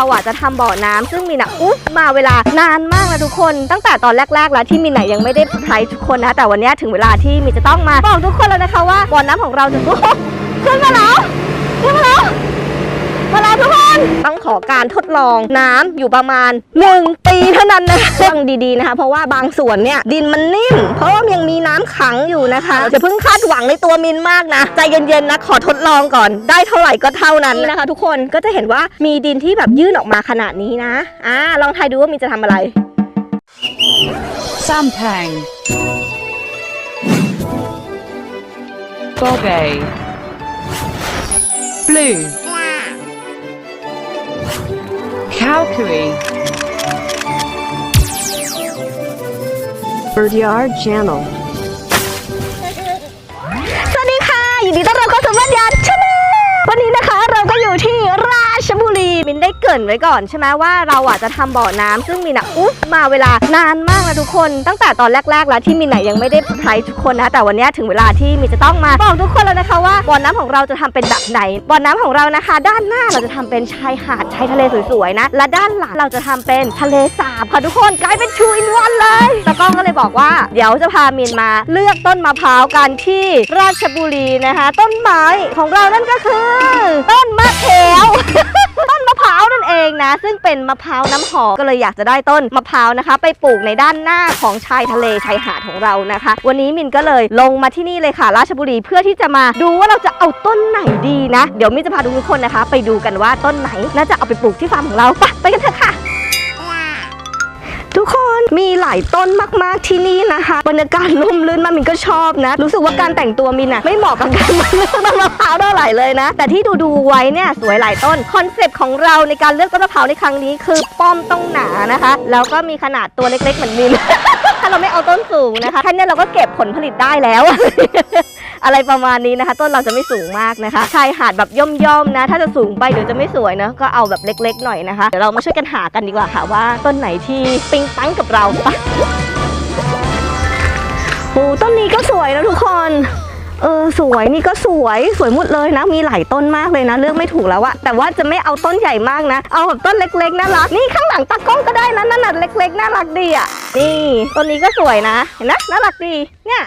เราอะจะทำบ่อน้ำซึ่งมินอะอุ๊บมาเวลานานมากนะทุกคน ตั้งแต่ตอนแรกๆแล้วที่มินอะยังไม่ได้ไพรทุกคนนะแต่วันนี้ถึงเวลาที่มินจะต้องมาบอกทุกคนแล้วนะคะว่าบ่อน้ำของเราจะขึ้นมาแล้วขึ้นมาแล้วมาแล้วทุกคนต้องขอการทดลองน้ำอยู่ประมาณ 1 ปีเท่านั้นนะฟังดีๆนะคะ เพราะว่าบางส่วนเนี่ยดินมันนิ่มเพราะ ขังอยู่นะคะจะเพิ่งคาดหวังในตัวมินมากนะใจเย็นๆนะขอทดลองก่อน ได้เท่าไหร่ก็เท่านั้นนะคะ ทุกคนก็จะเห็นว่ามีดินที่แบบยื่นออกมาขนาดนี้นะอ่าลองทายดูว่ามินจะทำอะไร Sampang. Bobe. Blue. Calcary. Birdyard Channel. รั ได้เกรินไว้ก่อนใช่ไหมว่าเราอะจะทำบ่อน้ำซึ่งมินอะอุ๊บมาเวลานานมากนะทุกคน ตั้งแต่ตอนแรก ๆ แล้วที่มินอะยังไม่ได้ไพรทุกคนนะ แต่วันนี้ถึงเวลาที่มินจะต้องมาบอกทุกคนแล้วนะคะว่าบ่อน้ำของเราจะทำเป็นแบบไหนบ่อน้ำของเรานะคะ ด้านหน้าเราจะทำเป็นชายหาดชายทะเลสวยๆนะ และด้านหลังเราจะทำเป็นทะเลสาบค่ะทุกคนกลายเป็นชูอินวันเลยตะก้องก็เลยบอกว่า เดี๋ยวจะพามินมาเลือกต้นมะพร้าวกันที่ราชบุรีนะคะ ต้นไม้ของเรานั่นก็คือ ต้นมะเขว เองนะ ซึ่งเป็นมะพร้าวน้ำหอมก็เลยอยากจะได้ต้นมะพร้าวนะคะ ไปปลูกในด้านหน้าของชายทะเลชายหาดของเรานะคะ วันนี้มินก็เลยลงมาที่นี่เลยค่ะ ราชบุรีเพื่อที่จะมาดูว่าเราจะเอาต้นไหนดีนะ เดี๋ยวมินจะพาทุกคนนะคะ ไปดูกันว่าต้นไหนน่าจะเอาไปปลูกที่ฟาร์มของเราไปไปกันเถอะค่ะ นมีหลายต้นมากๆที่นี่นะคะบรรยากาศร่มรื่นมากมินก็ชอบนะ รู้สึกว่าการแต่งตัวมินอะไม่เหมาะกับการมาเลือกต้นมะพร้าวเท่าไหร่เลยนะ แต่ที่ดูดูไว้เนี่ยสวยหลายต้นคอนเซปต์ของเราในการเลือกต้นมะพร้าวในครั้งนี้ คือป้อมต้องหนานะคะ แล้วก็มีขนาดตัวเล็กๆเหมือนมินถ้าเราไม่เอาต้นสูงนะคะแค่นี้เราก็เก็บผลผลิตได้แล้ว อะไรประมาณนี้นะคะ ต้นเราจะไม่สูงมากนะคะชายหาดแบบย่อมๆนะ ถ้าจะสูงไปเดี๋ยวจะไม่สวยนะก็เอาแบบเล็ก ๆ หน่อยนะคะเดี๋ยวเรามาช่วยกันหากันดีกว่าค่ะว่าต้นไหนที่ปิงปังกับเราปะโอ้ต้นนี้ก็สวยนะทุกคนเออสวยนี่ก็สวยสวยหมดเลยนะมีหลายต้นมากเลยนะ เลือกไม่ถูกแล้วอะแต่ว่าจะไม่เอาต้นใหญ่มากนะ เอาแบบต้นเล็กๆน่ารักนี่ข้างหลังตากล้องก็ได้นะนั่นน่ะเล็ก ๆ น่ารักดีอะนี่ต้นนี้ก็สวยนะ เห็นนะน่ารักดีเนี่ย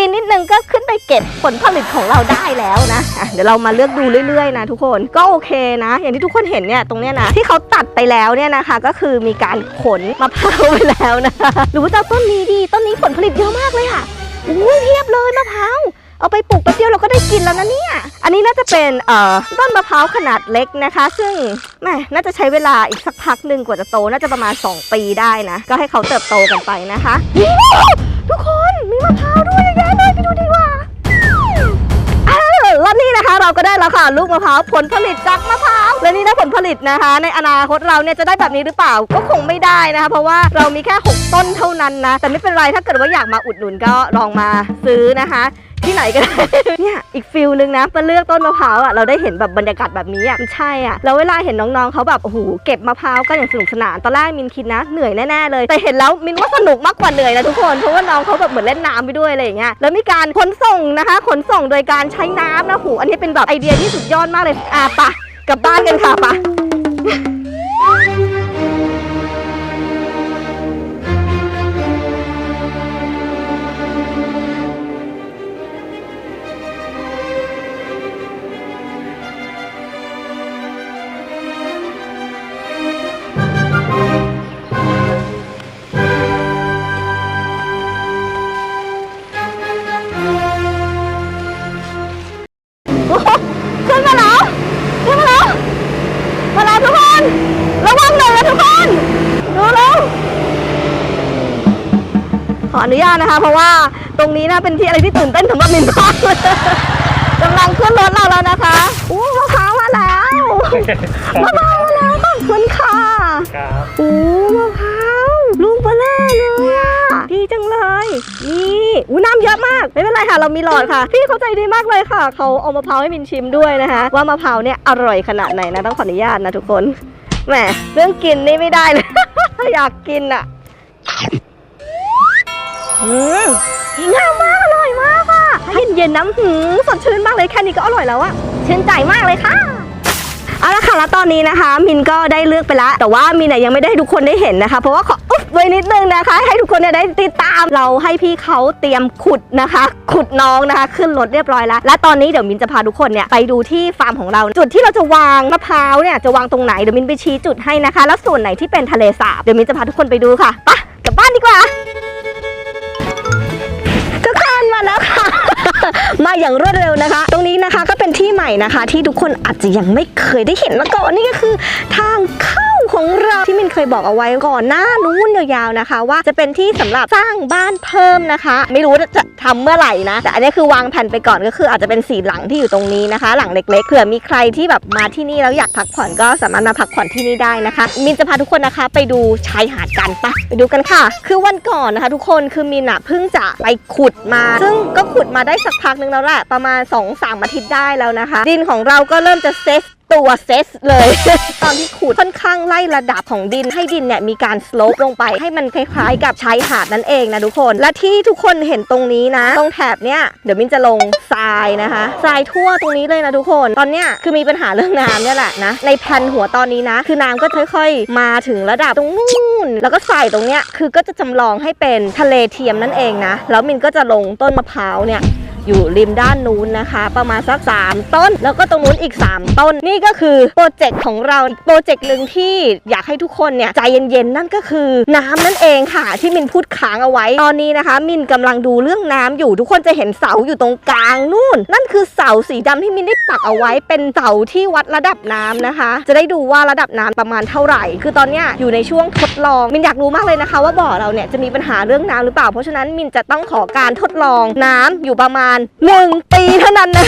ปีนิดนึงก็ขึ้นไปเก็บผลผลิตของเราได้แล้วนะะเดี๋ยวเรามาเลือกดูเรื่อยๆนะทุกคนก็โอเคนะ อย่างที่ทุกคนเห็นเนี่ยตรงเนี้ยนะที่เขาตัดไปแล้วเนี่ยนะคะ ก็คือมีการขนมะพร้าวไปแล้วนะหรือว่าจะเอาต้นนี้ดีต้นนี้ผลผลิตเยอะมากเลยค่ะอุ้ยเพียบเลยมะพร้าวเอาไปปลูกแป๊บเดียวเราก็ได้กินแล้วนะเนี่ย อันนี้น่าจะเป็นเอ่อต้นมะพร้าวขนาดเล็กนะคะ ซึ่งแหมน่าจะใช้เวลาอีกสักพักหนึ่งกว่าจะโต น่าจะประมาณ 2 ปีได้นะ ก็ให้เขาเติบโตกันไปนะคะ ทุกคนมีมะพร้าวด้วย เยอะแยะเลยไปดูดีกว่าเออแล้วนี่นะคะเราก็ได้แล้วค่ะลูกมะพร้าวผลผลิตจากมะพร้าวและนี่นะผลผลิตนะคะ ในอนาคตเราเนี่ยจะได้แบบนี้หรือเปล่าก็คงไม่ได้นะคะ เพราะว่าเรามีแค่ 6 ต้นเท่านั้นนะ แต่ไม่เป็นไรถ้าเกิดว่าอยากมาอุดหนุนก็ลองมาซื้อนะคะ ที่ไหนก็ได้เนี่ยอีกฟิลนึงนะมาเลือกต้นมะพร้าวอะเราได้เห็นแบบบรรยากาศแบบนี้อะมันใช่อะแล้วเวลาเห็นน้องๆเขาแบบโอ้โหเก็บมะพร้าวกันอย่างสนุกสนานตอนแรกมินคิดนะเหนื่อยแน่ๆเลย แต่เห็นแล้วมินว่าสนุกมากกว่าเหนื่อยนะทุกคนเพราะว่าน้องเขาแบบเหมือนเล่นน้ำไปด้วยอะไรอย่างเงี้ยแล้วมีการขนส่งนะคะขนส่งโดยการใช้น้ำนะโหอันนี้เป็นแบบไอเดียที่สุดยอดมากเลยอะปะกลับบ้านกันค่ะปะ ออนุญาตนะคะ เพราะว่าตรงนี้นะเป็นที่อะไรที่ตื่นเต้นสำหรับมินมากเลยกำลังขึ้นรถเราแล้วนะคะอู้มะพร้าวมาแล้วมะพร้าวมาแล้วขอบคุณค่ะครับอู้มะพร้าวลูกเบลเล่อเลยอะดีจังเลยนี่อู้น้ำเยอะมากไม่เป็นไรค่ะ เรามีหลอดค่ะ พี่เขาใจดีมากเลยค่ะ เขาเอามะพร้าวให้มินชิมด้วยนะคะ ว่ามะพร้าวเนี่ยอร่อยขนาดไหนนะต้องขออนุญาตนะทุกคนแหมเรื่องกินนี่ไม่ได้เลยอยากกินอะ อืมงามมากอร่อยมากอะถ้เย็นๆน้ำหืมสดชื่นมากเลยแค่นี้ก็อร่อยแล้วอะชื่นใจมากเลยค่ะ เอาละค่ะแล้วตอนนี้นะคะ มินก็ได้เลือกไปแล้วแต่ว่ามินน่ะยังไม่ได้ให้ทุกคนได้เห็นนะคะ เพราะว่าขออุ๊บไว้นิดนึงนะคะ ให้ทุกคนเนี่ยได้ติดตามเราให้พี่เขาเตรียมขุดนะคะ ขุดน้องนะคะ ขึ้นรถเรียบร้อยแล้ว และตอนนี้เดี๋ยวมินจะพาทุกคนเนี่ยไปดูที่ฟาร์มของเรา จุดที่เราจะวางมะพร้าวเนี่ยจะวางตรงไหนเดี๋ยวมินไปชี้จุดให้นะคะ แล้วส่วนไหนที่เป็นทะเลสาบเดี๋ยวมินจะพาทุกคนไปดูค่ะไปกลับบ้านดีกว่า มาอย่างรวดเร็วนะคะ ตรงนี้นะคะก็เป็นที่ใหม่นะคะ ที่ทุกคนอาจจะยังไม่เคยได้เห็นมาก่อนนี่ก็คือทางเข้า ของเราที่มินเคยบอกเอาไว้ก่อนหน้านู้นยาวๆนะคะ ว่าจะเป็นที่สำหรับสร้างบ้านเพิ่มนะคะ ไม่รู้จะทำเมื่อไหร่นะ แต่อันนี้คือวางแผนไปก่อนก็คืออาจจะเป็นสีหลังที่อยู่ตรงนี้นะคะ หลังเล็กๆเผื่อมีใครที่แบบมาที่นี่แล้วอยากพักผ่อนก็สามารถมาพักผ่อนที่นี่ได้นะคะ มินจะพาทุกคนนะคะ ไปดูชายหาดกันปะไปดูกันค่ะ คือวันก่อนนะคะ ทุกคนคือมินอะเพิ่งจะไปขุดมา ซึ่งก็ขุดมาได้สักพักนึงแล้วแหละประมาณ2-3อาทิตย์ได้แล้วนะคะ ดินของเราก็เริ่มจะเซต ตัวเซสเลย ตอนที่ขุดค่อนข้างไล่ระดับของดินให้ดินเนี่ยมีการสโลปลงไปให้มันคล้ายๆ กับชายหาดนั่นเองนะทุกคน และที่ทุกคนเห็นตรงนี้นะ ตรงแถบเนี่ยเดี๋ยวมินจะลงทรายนะคะทรายทั่วตรงนี้เลยนะทุกคน ตอนเนี้ยคือมีปัญหาเรื่องน้ำเนี่ยแหละนะ ในแผ่นหัวตอนนี้นะ คือน้ำก็ค่อยๆ มาถึงระดับตรงนู้นแล้วก็ใส่ตรงเนี้ยคือก็จะจำลองให้เป็นทะเลเทียมนั่นเองนะแล้วมินก็จะลงต้นมะพร้าวเนี่ย อยู่ริมด้านนู้นนะคะ ประมาณสัก 3 ต้น แล้วก็ตรงนู้นอีก 3 ต้น นี่ก็คือโปรเจกต์ของเราโปรเจกต์หนึ่งที่อยากให้ทุกคนเนี่ยใจเย็นๆ นั่นก็คือน้ำนั่นเองค่ะ ที่มินพูดค้างเอาไว้ตอนนี้นะคะ มินกำลังดูเรื่องน้ำอยู่ ทุกคนจะเห็นเสาอยู่ตรงกลางนู่น นั่นคือเสาสีดำที่มินได้ปักเอาไว้เป็นเสาที่วัดระดับน้ำนะคะ จะได้ดูว่าระดับน้ำประมาณเท่าไหร่ คือตอนนี้อยู่ในช่วงทดลองมินอยากรู้มากเลยนะคะ ว่าบ่อเราเนี่ยจะมีปัญหาเรื่องน้ำหรือเปล่าเพราะฉะนั้นมินจะต้องขอการทดลองน้ำอยู่ประมาณ1 ปีเท่านั้นนะ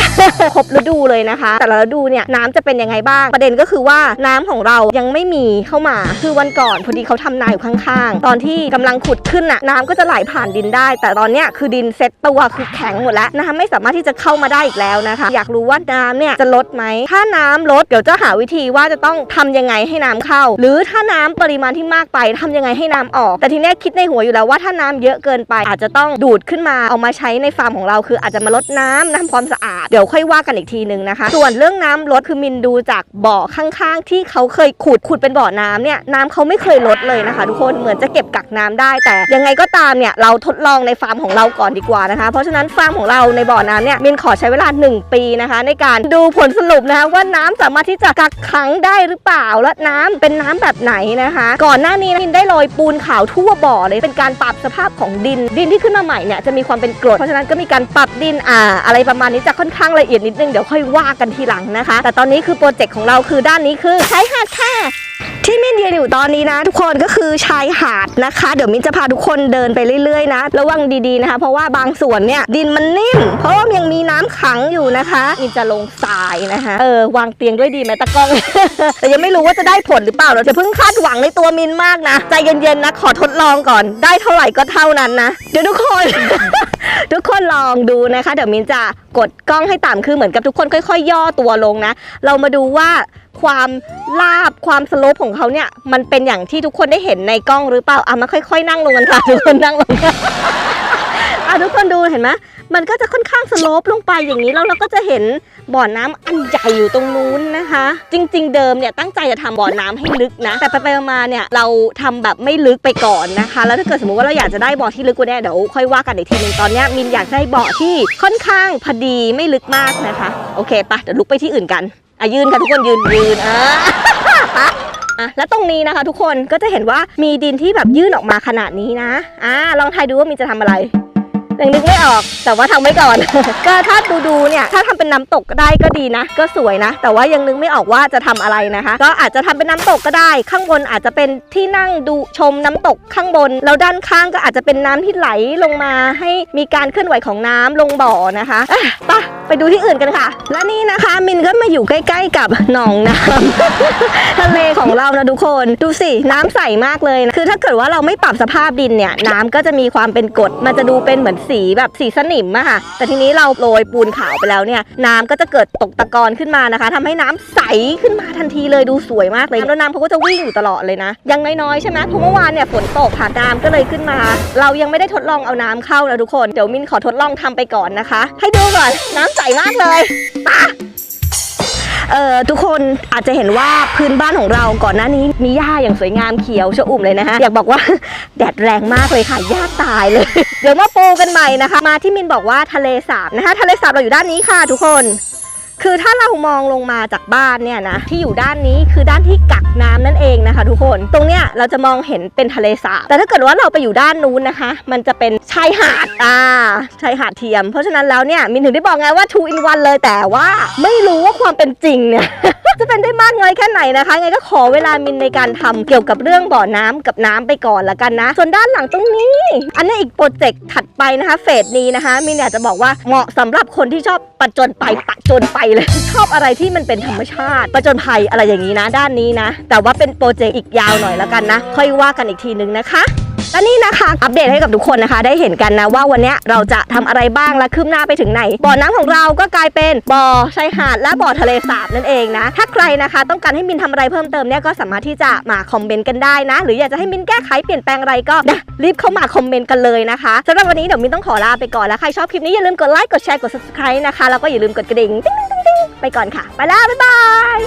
ครบฤดูเลยนะคะ แต่ละฤดูเนี่ยน้ำจะเป็นยังไงบ้าง ประเด็นก็คือว่าน้ำของเรายังไม่มีเข้ามา คือวันก่อนพอดีเขาทำนาอยู่ข้างๆ ตอนที่กำลังขุดขึ้นน่ะน้ำก็จะไหลผ่านดินได้ แต่ตอนเนี้ยคือดินเซ็ตตัวคือแข็งหมดแล้วน้ำไม่สามารถที่จะเข้ามาได้อีกแล้วนะคะ อยากรู้ว่าน้ำเนี่ยจะลดไหม ถ้าน้ำลดเดี๋ยวจะหาวิธีว่าจะต้องทำยังไงให้น้ำเข้า หรือถ้าน้ำปริมาณที่มากไปทำยังไงให้น้ำออก แต่ทีเนี้ยคิดในหัวอยู่แล้วว่าถ้าน้ำเยอะเกินไปอาจจะต้องดูดขึ้นมาเอามาใช้ในฟาร์มของเราคืออาจจะมาลดน้ำทำความสะอาด เดี๋ยวค่อยว่ากันอีกทีนึงนะคะ ส่วนเรื่องน้ำลดคือมินดูจากบ่อข้างๆ ที่เขาเคยขุดขุดเป็นบ่อน้ำเนี่ยน้ำเขาไม่เคยลดเลยนะคะ ทุกคนเหมือนจะเก็บกักน้ำได้ แต่ยังไงก็ตามเนี่ยเราทดลองในฟาร์มของเราก่อนดีกว่านะคะ เพราะฉะนั้นฟาร์มของเราในบ่อน้ำเนี่ยมินขอใช้เวลา 1 ปีนะคะ ในการดูผลสรุปนะคะว่าน้ำสามารถที่จะกักขังได้หรือเปล่าและน้ำเป็นน้ำแบบไหนนะคะ ก่อนหน้านี้มินได้โรยปูนขาวทั่วบ่อเลยเป็นการปรับสภาพของดิน ดินที่ขึ้นมาใหม่เนี่ยจะมีความเป็นกรดเพราะฉะนั้นก็มีการปรับดินอ่าอะไรประมาณนี้จะค่อนข้างละเอียดนิดนึงเดี๋ยวค่อยว่ากันทีหลังนะคะ แต่ตอนนี้คือโปรเจกต์ของเราคือด้านนี้คือใช้หาดค่ะที่มินยืนอยู่ตอนนี้นะ ทุกคนก็คือชายหาดนะคะ เดี๋ยวมินจะพาทุกคนเดินไปเรื่อยๆนะระวังดีๆนะคะ เพราะว่าบางส่วนเนี่ยดินมันนิ่ม เพราะว่ายังมีน้ำขังอยู่นะคะมินจะลงทรายนะคะเออวางเตียงด้วยดีไหมตะกล้อง แต่ยังไม่รู้ว่าจะได้ผลหรือเปล่าเราจะเพิ่งคาดหวังในตัวมินมากนะใจเย็นๆนะขอทดลองก่อน ได้เท่าไหร่ก็เท่านั้นนะเดี๋ยวทุกคน ทุกคนลองดูนะคะ เดี๋ยวมินจะกดกล้องให้ต่ำคือเหมือนกับทุกคนค่อย ๆ ย่อตัวลงนะ เรามาดูว่าความลาบความสโลปของเขาเนี่ย มันเป็นอย่างที่ทุกคนได้เห็นในกล้องหรือเปล่าอะมาค่อย ๆ นั่งลงกันค่ะทุกคนนั่งลงอะทุกคนดูเห็นไหม มันก็จะค่อนข้างสโลปลงไปอย่างนี้แล้วเราก็จะเห็นบ่อน้ำอันใหญ่อยู่ตรงนู้นนะคะ จริง ๆ เดิมเนี่ยตั้งใจจะทำบ่อน้ำให้ลึกนะ แต่ไปๆมาเนี่ยเราทำแบบไม่ลึกไปก่อนนะคะ แล้วถ้าเกิดสมมติว่าเราอยากจะได้บ่อที่ลึกกว่านี้เดี๋ยวค่อยว่ากันอีกทีหนึงตอนนี้มินอยากได้บ่อที่ค่อนข้างพอดีไม่ลึกมากนะคะ โอเคปะเดี๋ยวลุกไปที่อื่นกันอะยืนค่ะทุกคนยืนยืนอะอะแล้วตรงนี้นะคะ ทุกคนก็จะเห็นว่ามีดินที่แบบยื่นออกมาขนาดนี้นะอ่าลองทายดูว่ามินจะทำอะไร ยังนึกไม่ออก แต่ว่าทำไว้ก่อน ก็ถ้าดูดูๆเนี่ยถ้าทำเป็นน้ำตกก็ได้ก็ดีนะ ก็สวยนะ แต่ว่ายังนึกไม่ออกว่าจะทำอะไรนะคะ ก็อาจจะทำเป็นน้ำตกก็ได้ ข้างบนอาจจะเป็นที่นั่งดูชมน้ำตกข้างบน แล้วด้านข้างก็อาจจะเป็นน้ำที่ไหลลงมาให้มีการเคลื่อนไหวของน้ำลงบ่อนะคะอะไปดูที่อื่นกันค่ะ และนี่นะคะมินก็มาอยู่ใกล้ ๆ กับหนองน้ำทะเลของเรานะทุกคนดูสิน้ำใสมากเลยนะคือถ้าเกิดว่าเราไม่ปรับสภาพดินเนี่ยน้ำก็จะมีความเป็นกรดมันจะดูเป็นเหมือนสีแบบสีสนิมอะค่ะ แต่ทีนี้เราโรยปูนขาวไปแล้วเนี่ยน้ำก็จะเกิดตกตะกอนขึ้นมานะคะทำให้น้ำใสขึ้นมาทันทีเลยดูสวยมากเลยแล้วน้ำเขาก็จะวิ่งอยู่ตลอดเลยนะ ยังน้อยๆใช่ไหมเพราะเมื่อวานเนี่ยฝนตกค่ะน้ำก็เลยขึ้นมา เรายังไม่ได้ทดลองเอาน้ำเข้านะทุกคนเดี๋ยวมินขอทดลองทำไปก่อนนะคะ ให้ดูก่อนน้ำใสมากเลยปะ เอ่อทุกคนอาจจะเห็นว่าพื้นบ้านของเราก่อนหน้านี้มีหญ้าอย่างสวยงามเขียวชอุ่มเลยนะฮะอยากบอกว่า แดดแรงมากเลยค่ะหญ้าตายเลย เดี๋ยวมาปูกันใหม่นะคะ มาที่มินบอกว่าทะเลสาบนะคะ ทะเลสาบเราอยู่ด้านนี้ค่ะทุกคน คือถ้าเรามองลงมาจากบ้านเนี่ยนะที่อยู่ด้านนี้คือด้านที่กักน้ำนั่นเองนะคะ ทุกคนตรงเนี้ยเราจะมองเห็นเป็นทะเลสาบแต่ถ้าเกิดว่าเราไปอยู่ด้านนู้นนะคะ มันจะเป็นชายหาดอ่าชายหาดเทียม เพราะฉะนั้นแล้วเนี่ยมินถึงได้บอกไงว่า two in one เลยแต่ว่าไม่รู้ว่าความเป็นจริงเนี่ย จะเป็นได้มากน้อยแค่ไหนนะคะไงก็ขอเวลามินในการทำเกี่ยวกับเรื่องบ่อน้ำกับน้ำไปก่อนละกันนะ ส่วนด้านหลังตรงนี้ อันนี้อีกโปรเจกต์ถัดไปนะคะ เฟสนี้นะคะ มินอยากจะบอกว่าเหมาะสำหรับคนที่ชอบประจนไปปะจนไปเลย ชอบอะไรที่มันเป็นธรรมชาติ ประจนภัยอะไรอย่างนี้นะ ด้านนี้นะ แต่ว่าเป็นโปรเจกต์อีกยาวหน่อยละกันนะ ค่อยว่ากันอีกทีนึงนะคะ และนี่นะคะอัปเดตให้กับทุกคนนะคะ ได้เห็นกันนะว่าวันนี้เราจะทำอะไรบ้างและคืบหน้าไปถึงไหน บ่อน้ำของเราก็กลายเป็นบ่อชายหาดและบ่อทะเลสาบนั่นเองนะ ถ้าใครนะคะ ต้องการให้มินทำอะไรเพิ่มเติมเนี่ยก็สามารถที่จะมาคอมเมนต์กันได้นะ หรืออยากจะให้มินแก้ไขเปลี่ยนแปลงอะไรก็นะรีบเข้ามาคอมเมนต์กันเลยนะคะสำหรับวันนี้เดี๋ยวมินต้องขอลาไปก่อนแล้วใครชอบคลิปนี้อย่าลืมกดไลค์กดแชร์กด subscribe นะคะแล้วก็อย่าลืมกดกระดิ่งติ๊งติ๊งติ๊งติ๊งไปก่อนค่ะ ไปแล้ว บ๊ายบาย